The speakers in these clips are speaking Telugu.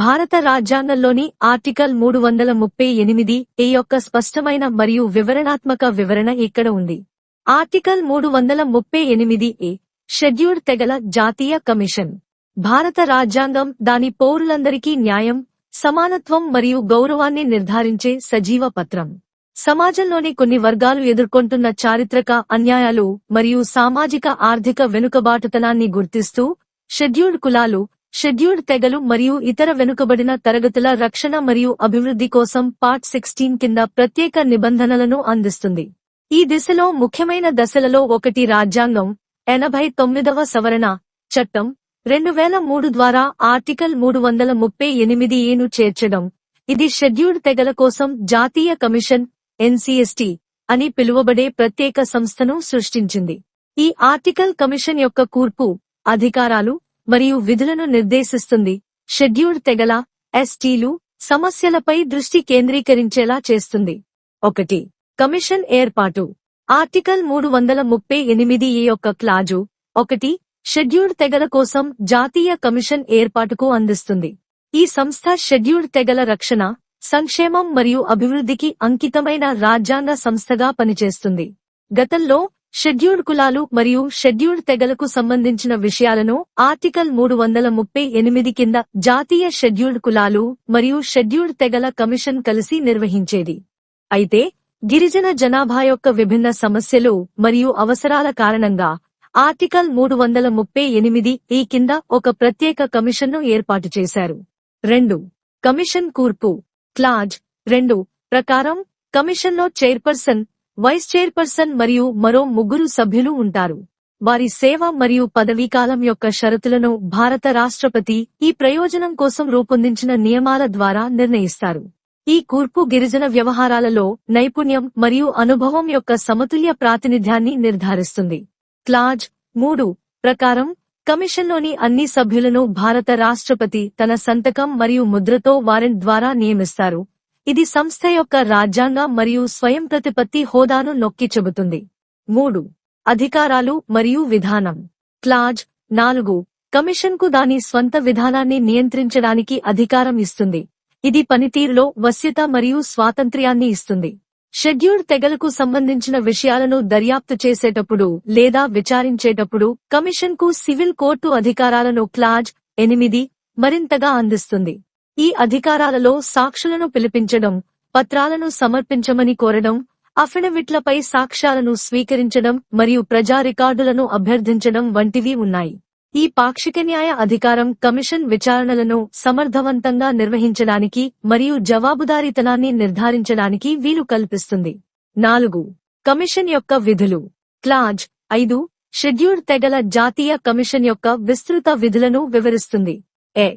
భారత రాజ్యాంగంలోని ఆర్టికల్ మూడు వందల ముప్పై ఎనిమిది ఏ యొక్క స్పష్టమైన మరియు వివరణాత్మక వివరణ ఇక్కడ ఉంది. ఆర్టికల్ మూడు వందల ముప్పై ఎనిమిది ఏ షెడ్యూల్డ్ తెగల జాతీయ కమిషన్. భారత రాజ్యాంగం దాని పౌరులందరికీ న్యాయం సమానత్వం మరియు గౌరవాన్ని నిర్ధారించే సజీవ పత్రం. సమాజంలోని కొన్ని వర్గాలు ఎదుర్కొంటున్న చారిత్రక అన్యాయాలు మరియు సామాజిక ఆర్థిక వెనుకబాటుతనాన్ని గుర్తిస్తూ షెడ్యూల్డ్ కులాలు షెడ్యూల్డ్ తెగలు మరియు ఇతర వెనుకబడిన తరగతుల రక్షణ మరియు అభివృద్ధి కోసం పార్ట్ సిక్స్టీన్ కింద ప్రత్యేక నిబంధనలను అందిస్తుంది. ఈ దిశలో ముఖ్యమైన దశలలో ఒకటి రాజ్యాంగం ఎనభై తొమ్మిదవ సవరణ చట్టం రెండు వేల మూడు ద్వారా ఆర్టికల్ మూడు వందల ముప్పై ఎనిమిది ఏను చేర్చడం. ఇది షెడ్యూల్డ్ తెగల కోసం జాతీయ కమిషన్ ఎన్సీఎస్టీ అని పిలువబడే ప్రత్యేక సంస్థను సృష్టించింది. ఈ ఆర్టికల్ కమిషన్ యొక్క కూర్పు అధికారాలు మరియు విధులను నిర్దేశిస్తుంది. షెడ్యూల్డ్ తెగల ఎస్టీలు సమస్యలపై దృష్టి కేంద్రీకరించేలా చేస్తుంది. ఒకటి కమిషన్ ఏర్పాటు. ఆర్టికల్ మూడు వందల ముప్పై ఎనిమిది ఏ యొక్క క్లాజు. ఒకటి షెడ్యూల్డ్ తెగల కోసం జాతీయ కమిషన్ ఏర్పాటుకు అందిస్తుంది. ఈ సంస్థ షెడ్యూల్డ్ తెగల రక్షణ సంక్షేమం మరియు అభివృద్ధికి అంకితమైన రాజ్యాంగ సంస్థగా పనిచేస్తుంది. గతంలో షెడ్యూల్డ్ కులాలు మరియు షెడ్యూల్డ్ తెగలకు సంబంధించిన విషయాలను ఆర్టికల్ మూడు వందల ముప్పై ఎనిమిది కింద జాతీయ షెడ్యూల్డ్ కులాలు మరియు షెడ్యూల్డ్ తెగల కమిషన్ కలిసి నిర్వహించేది. అయితే గిరిజన జనాభా యొక్క విభిన్న సమస్యలు మరియు అవసరాల కారణంగా ఆర్టికల్ మూడు వందల ముప్పై ఎనిమిది ఈ కింద ఒక ప్రత్యేక కమిషన్ను ఏర్పాటు చేశారు. రెండు. కమిషన్ కూర్పు. క్లాజ్ రెండు. ప్రకారం కమిషన్లో చైర్పర్సన్ వైస్ చైర్పర్సన్ మరియు మరో ముగ్గురు సభ్యులు ఉంటారు. వారి సేవ మరియు పదవీకాలం యొక్క షరతులను భారత రాష్ట్రపతి ఈ ప్రయోజనం కోసం రూపొందించిన నియమాల ద్వారా నిర్ణయిస్తారు. ఈ కూర్పు గిరిజన వ్యవహారాలలో నైపుణ్యం మరియు అనుభవం యొక్క సమతుల్య ప్రాతినిధ్యాన్ని నిర్ధారిస్తుంది. క్లాజ్ మూడు ప్రకారం కమిషన్లోని అన్ని సభ్యులను భారత రాష్ట్రపతి తన సంతకం మరియు ముద్రతో వారెంట్ ద్వారా నియమిస్తారు. ఇది సంస్థ యొక్క రాజ్యాంగ మరియు స్వయం ప్రతిపత్తి హోదాను నొక్కి చెబుతుంది. మూడు. అధికారాలు మరియు విధానం. క్లాజ్ నాలుగు. కమిషన్కు దాని స్వంత విధానాన్ని నియంత్రించడానికి అధికారం ఇస్తుంది. ఇది పనితీరులో వశ్యత మరియు స్వాతంత్ర్యాన్ని ఇస్తుంది. షెడ్యూల్డ్ తెగలకు సంబంధించిన విషయాలను దర్యాప్తు చేసేటప్పుడు లేదా విచారించేటప్పుడు కమిషన్కు సివిల్ కోర్టు అధికారాలను క్లాజ్ ఎనిమిది మరింతగా అందిస్తుంది. ఈ అధికారాలలో సాక్షులను పిలిపించడం పత్రాలను సమర్పించమని కోరడం అఫిడవిట్లపై సాక్ష్యాలను స్వీకరించడం మరియు ప్రజా రికార్డులను అభ్యర్థించడం వంటివి ఉన్నాయి. ఈ పాక్షిక న్యాయ అధికారం కమిషన్ విచారణలను సమర్థవంతంగా నిర్వహించడానికి మరియు జవాబుదారీతనాన్ని నిర్ధారించడానికి వీలు కల్పిస్తుంది. నాలుగు. కమిషన్ యొక్క విధులు. క్లాజ్ ఐదు. షెడ్యూల్ తెగల జాతీయ కమిషన్ యొక్క విస్తృత విధులను వివరిస్తుంది. ఏ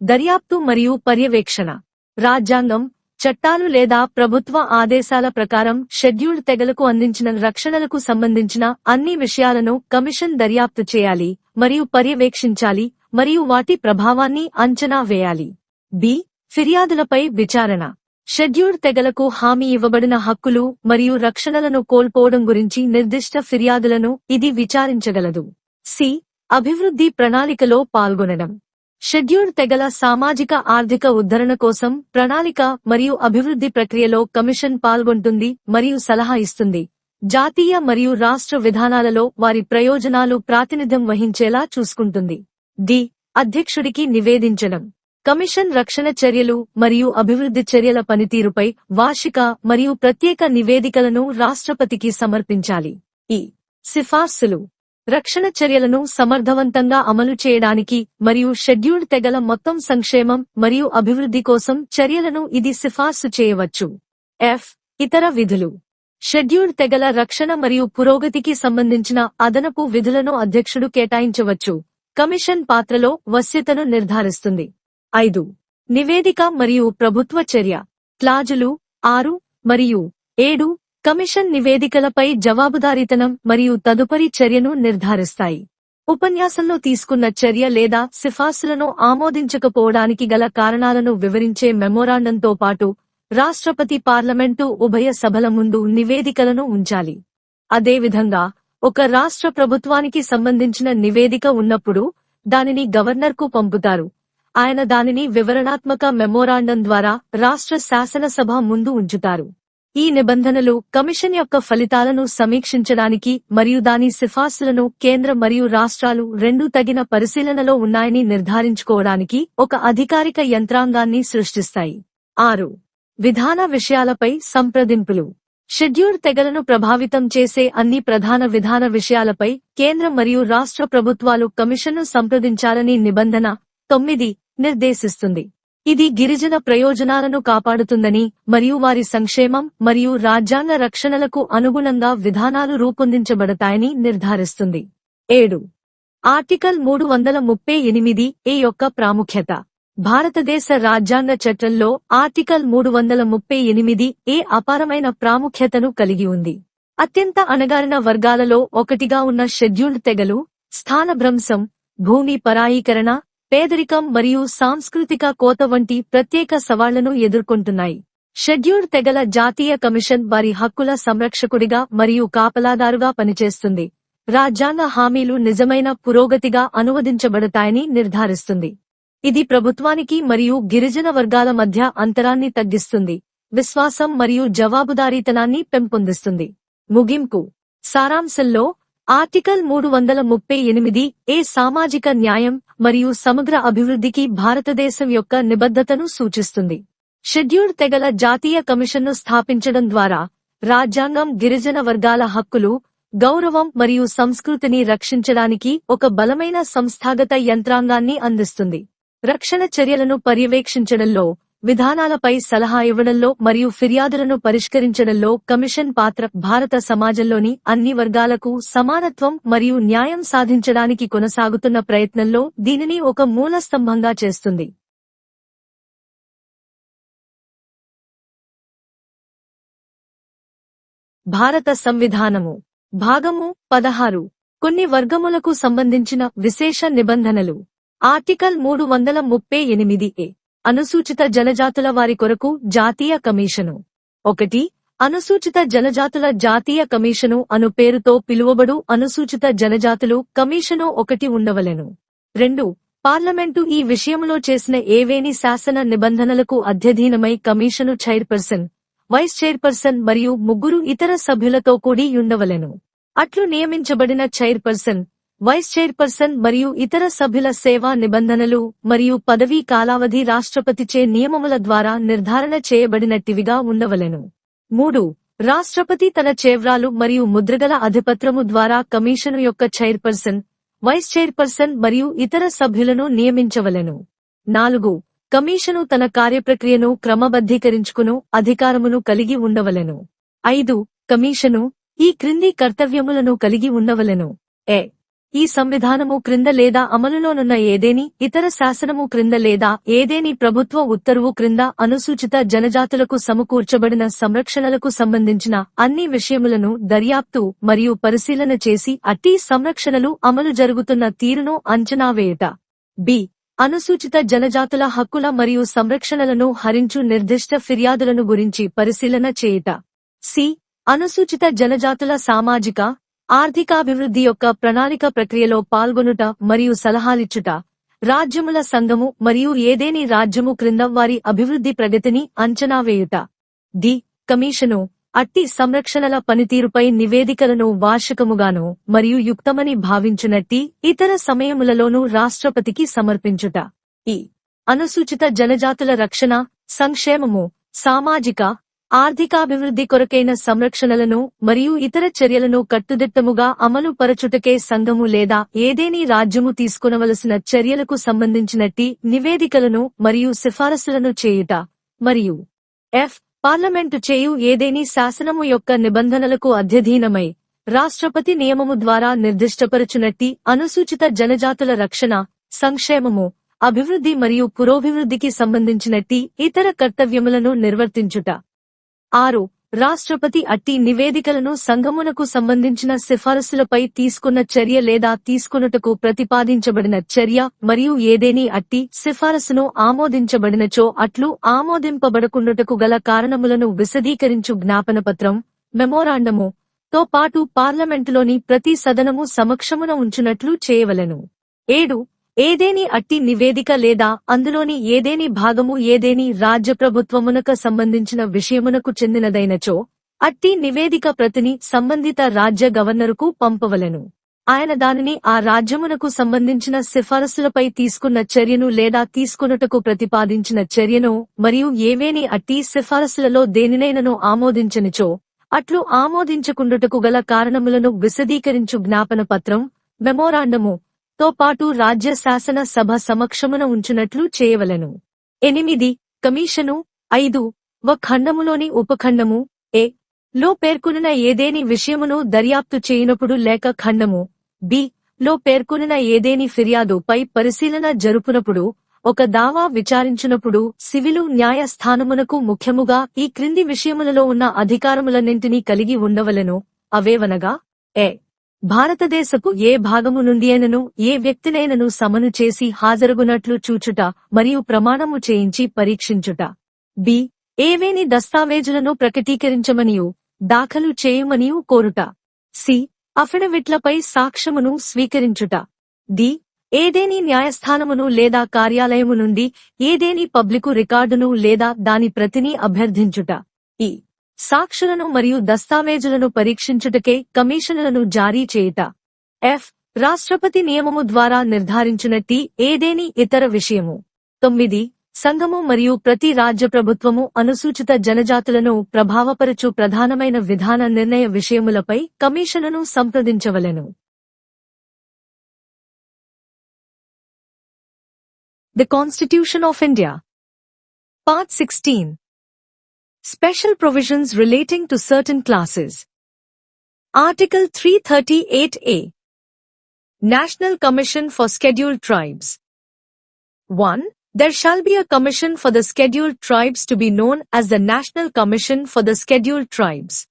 దర్యాప్తు మరియు పర్యవేక్షణ. రాజ్యాంగం చట్టాలు లేదా ప్రభుత్వ ఆదేశాల ప్రకారం షెడ్యూల్డ్ తెగలకు అందించిన రక్షణలకు సంబంధించిన అన్ని విషయాలను కమిషన్ దర్యాప్తు చేయాలి మరియు పర్యవేక్షించాలి మరియు వాటి ప్రభావాన్ని అంచనా వేయాలి. బి. ఫిర్యాదులపై విచారణ. షెడ్యూల్డ్ తెగలకు హామీ ఇవ్వబడిన హక్కులు మరియు రక్షణలను కోల్పోవడం గురించి నిర్దిష్ట ఫిర్యాదులను ఇది విచారించగలదు. సి. అభివృద్ధి ప్రణాళికలో పాల్గొనడం. షెడ్యూల్డ్ తెగల సామాజిక ఆర్థిక ఉద్ధరణ కోసం ప్రణాళిక మరియు అభివృద్ధి ప్రక్రియలో కమిషన్ పాల్గొంటుంది మరియు సలహా ఇస్తుంది. జాతీయ మరియు రాష్ట్ర విధానాలలో వారి ప్రయోజనాలు ప్రాతినిధ్యం వహించేలా చూసుకుంటుంది. డి. అధ్యక్షుడికి నివేదించడం. కమిషన్ రక్షణ చర్యలు మరియు అభివృద్ధి చర్యల పనితీరుపై వార్షిక మరియు ప్రత్యేక నివేదికలను రాష్ట్రపతికి సమర్పించాలి. ఈ. సిఫార్సులు. రక్షణ చర్యలను సమర్థవంతంగా అమలు చేయడానికి మరియు షెడ్యూల్డ్ తెగల మొత్తం సంక్షేమం మరియు అభివృద్ధి కోసం చర్యలను ఇది సిఫార్సు చేయవచ్చు. ఎఫ్ ఇతర విధులు. షెడ్యూల్డ్ తెగల రక్షణ మరియు పురోగతికి సంబంధించిన అదనపు విధులను అధ్యక్షుడు కేటాయించవచ్చు. కమిషన్ పాత్రలో వశ్యతను నిర్ధారిస్తుంది. ఐదు. నివేదిక మరియు ప్రభుత్వ చర్య. క్లాజులు ఆరు మరియు ఏడు కమిషన్ నివేదికలపై జవాబుదారీతనం మరియు తదుపరి చర్యను నిర్ధారిస్తాయి. ఉపన్యాసంలో తీసుకున్న చర్య లేదా సిఫార్సులను ఆమోదించకపోవడానికి గల కారణాలను వివరించే మెమోరాండంతో పాటు రాష్ట్రపతి పార్లమెంటు ఉభయ సభల ముందు నివేదికలను ఉంచాలి. అదేవిధంగా ఒక రాష్ట్ర ప్రభుత్వానికి సంబంధించిన నివేదిక ఉన్నప్పుడు దానిని గవర్నర్కు పంపుతారు. ఆయన దానిని వివరణాత్మక మెమోరాండం ద్వారా రాష్ట్ర శాసనసభ ముందు ఉంచుతారు. ఈ నిబంధనలు కమిషన్ యొక్క ఫలితాలను సమీక్షించడానికి మరియు దాని సిఫార్సులను కేంద్ర మరియు రాష్ట్రాలు రెండు తగిన పరిశీలనలో ఉన్నాయని నిర్ధారించుకోవడానికి ఒక అధికారిక యంత్రాంగాన్ని సృష్టిస్తాయి. ఆరు. విధాన విషయాలపై సంప్రదింపులు. షెడ్యూల్ తెగలను ప్రభావితం చేసే అన్ని ప్రధాన విధాన విషయాలపై కేంద్ర మరియు రాష్ట్ర ప్రభుత్వాలు కమిషన్ను సంప్రదించాలని నిబంధన తొమ్మిది నిర్దేశిస్తుంది. ఇది గిరిజన ప్రయోజనాలను కాపాడుతుందని మరియు వారి సంక్షేమం మరియు రాజ్యాంగ రక్షణలకు అనుగుణంగా విధానాలు రూపొందించబడతాయని నిర్ధారిస్తుంది. ఏడు. ఆర్టికల్ మూడు వందల ముప్పై ఎనిమిది ఏ యొక్క ప్రాముఖ్యత? భారతదేశ రాజ్యాంగ చట్టంలో ఆర్టికల్ మూడు వందల ముప్పై ఎనిమిది ఏ అపారమైన ప్రాముఖ్యతను కలిగి ఉంది. అత్యంత అణగారిన వర్గాలలో ఒకటిగా ఉన్న షెడ్యూల్డ్ తెగలు స్థానభ్రంశం భూమి పరాయీకరణ పేదరికం మరియు సాంస్కృతిక కోత వంటి ప్రత్యేక సవాళ్ళను ఎదుర్కొంటున్నాయి. షెడ్యూల్డ్ తెగల జాతీయ కమిషన్ వారి హక్కుల సంరక్షకుడిగా మరియు కాపలాదారుగా పనిచేస్తుంది. రాజ్యాంగ హామీలు నిజమైన పురోగతిగా అనువదించబడతాయని నిర్ధారిస్తుంది. ఇది ప్రభుత్వానికి మరియు గిరిజన వర్గాల మధ్య అంతరాన్ని తగ్గిస్తుంది. విశ్వాసం మరియు జవాబుదారీతనాన్ని పెంపొందిస్తుంది. ముగింపు. సారాంశంలో ఆర్టికల్ మూడు వందల ముప్పై ఎనిమిది ఏ సామాజిక న్యాయం మరియు సమగ్ర అభివృద్ధికి భారతదేశం యొక్క నిబద్ధతను సూచిస్తుంది. షెడ్యూల్డ్ తెగల జాతీయ కమిషన్ను స్థాపించడం ద్వారా రాజ్యాంగం గిరిజన వర్గాల హక్కులు గౌరవం మరియు సంస్కృతిని రక్షించడానికి ఒక బలమైన సంస్థాగత యంత్రాంగాన్ని అందిస్తుంది. రక్షణ చర్యలను పర్యవేక్షించడంలో విధానాలపై సలహా ఇవ్వడంలో మరియు ఫిర్యాదులను పరిష్కరించడంలో కమిషన్ పాత్ర భారత సమాజంలోని అన్ని వర్గాలకు సమానత్వం మరియు న్యాయం సాధించడానికి కొనసాగుతున్న ప్రయత్నంలో దీనిని ఒక మూల స్తంభంగా చేస్తుంది. భారత సంవిధానము. భాగము పదహారు. కొన్ని వర్గములకు సంబంధించిన విశేష నిబంధనలు. ఆర్టికల్ మూడు వందల ముప్పై ఎనిమిది ఏ. అనుసూచిత జనజాతుల వారి కొరకు జాతీయ కమిషను. ఒకటి అనుసూచిత జనజాతుల జాతీయ కమిషను అను పేరుతో పిలువబడు అనుసూచిత జనజాతులు కమిషను ఒకటి ఉండవలెను. రెండు పార్లమెంటు ఈ విషయంలో చేసిన ఏవేని శాసన నిబంధనలకు అధ్యధీనమై కమిషను చైర్పర్సన్ వైస్ చైర్పర్సన్ మరియు ముగ్గురు ఇతర సభ్యులతో కూడి ఉండవలెను. అట్లు నియమించబడిన చైర్పర్సన్ వైస్ చైర్పర్సన్ మరియు ఇతర సభ్యుల సేవా నిబంధనలు మరియు పదవీ కాలావధి రాష్ట్రపతిచే నియమముల ద్వారా నిర్ధారణ చేయబడినట్టివిగా ఉండవలెను. మూడు రాష్ట్రపతి తన చేవ్రాలు మరియు ముద్రగల అధిపత్రము ద్వారా కమిషను యొక్క చైర్పర్సన్ వైస్ చైర్పర్సన్ మరియు ఇతర సభ్యులను నియమించవలెను. నాలుగు కమిషను తన కార్యప్రక్రియను క్రమబద్ధీకరించుకును అధికారమును కలిగి ఉండవలెను. ఐదు కమిషను ఈ క్రింది కర్తవ్యములను కలిగి ఉండవలెను. ఏ ఈ సంవిధానము క్రింద లేదా అమలులోనున్న ఏదేని ఇతర శాసనము క్రింద లేదా ఏదేని ప్రభుత్వ ఉత్తర్వు క్రింద అనుసూచిత జనజాతులకు సమకూర్చబడిన సంరక్షణలకు సంబంధించిన అన్ని విషయములను దర్యాప్తు మరియు పరిశీలన చేసి అట్టి సంరక్షణలు అమలు జరుగుతున్న తీరును అంచనా వేయట. బి. అనుసూచిత జనజాతుల హక్కుల మరియు సంరక్షణలను హరించు నిర్దిష్ట ఫిర్యాదులను గురించి పరిశీలన చేయుట. సి. అనుసూచిత జనజాతుల సామాజిక ఆర్థికాభివృద్ధి యొక్క ప్రణాళిక ప్రక్రియలో పాల్గొనుట మరియు సలహాలిచ్చుట. రాజ్యముల సంఘము మరియు ఏదేని రాజ్యము క్రింద వారి అభివృద్ధి ప్రగతిని అంచనా వేయుట. డి కమిషను అట్టి సంరక్షణల పనితీరుపై నివేదికలను వార్షికముగాను మరియు యుక్తమని భావించునట్టి ఇతర సమయములలోనూ రాష్ట్రపతికి సమర్పించుట. ఈ అనుసూచిత జనజాతుల రక్షణ సంక్షేమము సామాజిక ఆర్థికాభివృద్ధి కొరకైన సంరక్షణలను మరియు ఇతర చర్యలను కట్టుదిట్టముగా అమలు పరచుటకే సంఘము లేదా ఏదేని రాజ్యము తీసుకునవలసిన చర్యలకు సంబంధించినట్టి నివేదికలను మరియు సిఫారసులను చేయుట. మరియు ఎఫ్. పార్లమెంటు చేయు ఏదేని శాసనము యొక్క నిబంధనలకు అధ్యధీనమై రాష్ట్రపతి నియమము ద్వారా నిర్దిష్టపరచునట్టి అనుసూచిత జనజాతుల రక్షణ సంక్షేమము అభివృద్ధి మరియు పురోభివృద్ధికి సంబంధించినట్టి ఇతర కర్తవ్యములను నిర్వర్తించుట. ఆరు రాష్ట్రపతి అట్టి నివేదికలను సంఘమునకు సంబంధించిన సిఫారసులపై తీసుకున్న చర్య లేదా తీసుకున్నటకు ప్రతిపాదించబడిన చర్య మరియు ఏదేని అట్టి సిఫారసును ఆమోదించబడినచో అట్లు ఆమోదింపబడకుండుటకు గల కారణములను విశదీకరించు జ్ఞాపనపత్రం మెమోరాండము తో పాటు పార్లమెంటులోని ప్రతి సదనము సమక్షమున ఉంచునట్లు చేయవలెను. ఏడు ఏదేని అట్టి నివేదిక లేదా అందులోని ఏదేని భాగము ఏదేని రాజ్య ప్రభుత్వమునకు సంబంధించిన విషయమునకు చెందినదైనచో అట్టి నివేదిక ప్రతిని సంబంధిత రాజ్య గవర్నరుకు పంపవలెను. ఆయన దానిని ఆ రాజ్యమునకు సంబంధించిన సిఫారసులపై తీసుకున్న చర్యను లేదా తీసుకున్నటకు ప్రతిపాదించిన చర్యను మరియు ఏవేని అట్టి సిఫారసులలో దేనినైనను ఆమోదించనిచో అట్లు ఆమోదించకుండుటకు గల కారణములను విశదీకరించు జ్ఞాపన పత్రం మెమోరాండము తో పాటు రాజ్య శాసన సభ సమక్షమున ఉంచునట్లు చేయవలెను. ఎనిమిది కమిషను. ఐదు వ ఖండములోని ఉపఖండము. ఏ లో పేర్కొనిన ఏదేని విషయమును దర్యాప్తు చేయనప్పుడు లేక ఖండము. బి లో పేర్కొనిన ఏదేని ఫిర్యాదు పై పరిశీలన జరుపునప్పుడు ఒక దావా విచారించినప్పుడు సివిలు న్యాయస్థానమునకు ముఖ్యముగా ఈ క్రింది విషయములలో ఉన్న అధికారములన్నింటినీ కలిగి ఉండవలెను. అవేవనగా? ఏ భారతదేశపు ఏ భాగము నుండి అయినను ఏ వ్యక్తినైనను సమను చేసి హాజరుగునట్లు చూచుట మరియు ప్రమాణము చేయించి పరీక్షించుట. బి. ఏవేని దస్తావేజులను ప్రకటీకరించమనియు దాఖలు చేయమనియు కోరుట. సి. అఫిడవిట్లపై సాక్ష్యమును స్వీకరించుట. డి. ఏదేని న్యాయస్థానమును లేదా కార్యాలయము నుండి ఏదేని పబ్లికు రికార్డును లేదా దాని ప్రతిని అభ్యర్థించుట. ఈ. సాక్షులను మరియు దస్తావేజులను పరీక్షించుటకే కమిషన్లను జారీ చేయుట. ఎఫ్. రాష్ట్రపతి నియమము ద్వారా నిర్ధారించినట్టి ఏదేని ఇతర విషయము. తొమ్మిది. సంఘము మరియు ప్రతి రాజ్య ప్రభుత్వము అనుసూచిత జనజాతులను ప్రభావపరచు ప్రధానమైన విధాన నిర్ణయ విషయములపై కమిషన్లను సంప్రదించవలెను. The constitution of India. Part sixteen. Special provisions relating to certain classes. Article 338A National Commission for Scheduled Tribes 1. There shall be a commission for the scheduled tribes to be known as the National Commission for the Scheduled Tribes.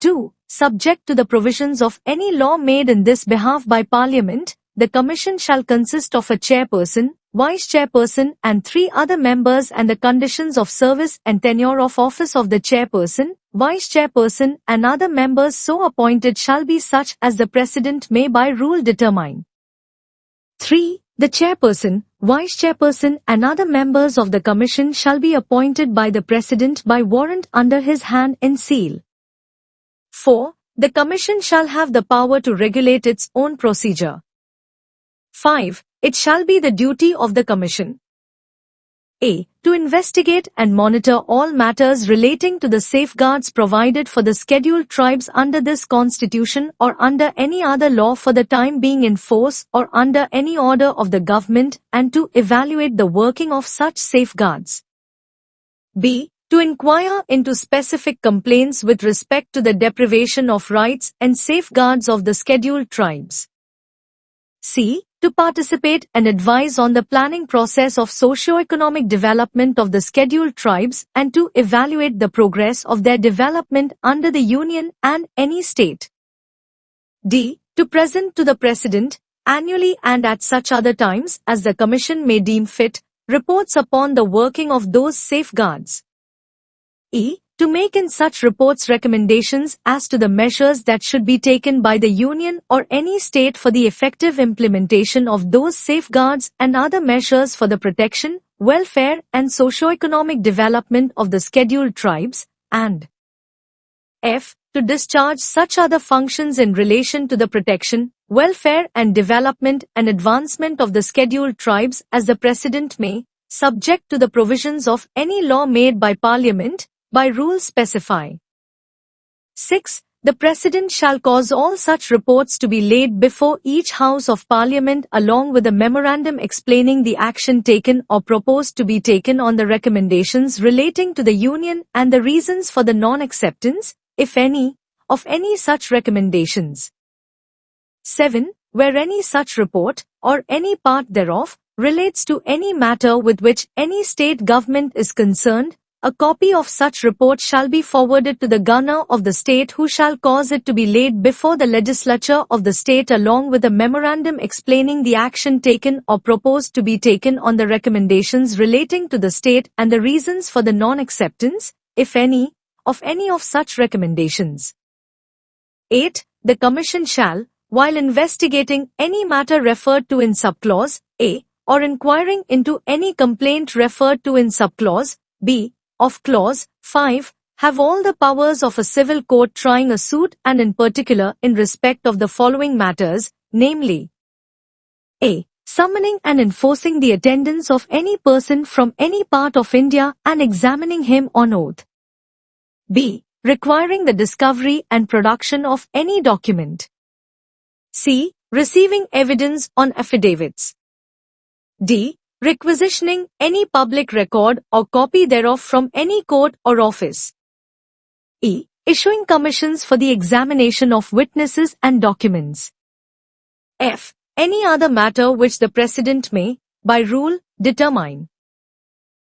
2. Subject to the provisions of any law made in this behalf by Parliament, the commission shall consist of a chairperson, vice chairperson and three other members and the conditions of service and tenure of office of the chairperson, vice chairperson and other members so appointed shall be such as the president may by rule determine. 3. The chairperson, vice chairperson and other members of the commission shall be appointed by the president by warrant under his hand and seal. 4. The commission shall have the power to regulate its own procedure. 5. It shall be the duty of the commission a. To investigate and monitor all matters relating to the safeguards provided for the scheduled tribes under this constitution or under any other law for the time being in force or under any order of the government and to evaluate the working of such safeguards. b. To inquire into specific complaints with respect to the deprivation of rights and safeguards of the scheduled tribes. c to participate and advise on the planning process of socio-economic development of the scheduled tribes and to evaluate the progress of their development under the union and any state. D. To present to the President, annually and at such other times as the Commission may deem fit, reports upon the working of those safeguards. E. To make in such reports recommendations as to the measures that should be taken by the Union or any state for the effective implementation of those safeguards and other measures for the protection, welfare and socio-economic development of the scheduled tribes, and F. To discharge such other functions in relation to the protection, welfare and development and advancement of the scheduled tribes as the President may, subject to the provisions of any law made by Parliament, by rule specify. 6. The President shall cause all such reports to be laid before each House of Parliament along with a memorandum explaining the action taken or proposed to be taken on the recommendations relating to the Union and the reasons for the non-acceptance, if any, of any such recommendations. 7. Where any such report, or any part thereof, relates to any matter with which any state government is concerned, a copy of such report shall be forwarded to the governor of the state who shall cause it to be laid before the legislature of the state along with a memorandum explaining the action taken or proposed to be taken on the recommendations relating to the state and the reasons for the non-acceptance, if any, of any of such recommendations. 8. The Commission shall, while investigating any matter referred to in subclause A or inquiring into any complaint referred to in subclause B of clause 5 have all the powers of a civil court trying a suit and in particular in respect of the following matters, namely A. Summoning and enforcing the attendance of any person from any part of India and examining him on oath. B. Requiring the discovery and production of any document. C. Receiving evidence on affidavits. D. Requisitioning any public record or copy thereof from any court or office. E. Issuing commissions for the examination of witnesses and documents. F. Any other matter which the President may, by rule, determine.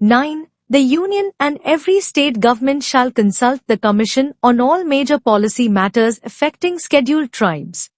9. The Union and every state government shall consult the Commission on all major policy matters affecting scheduled tribes.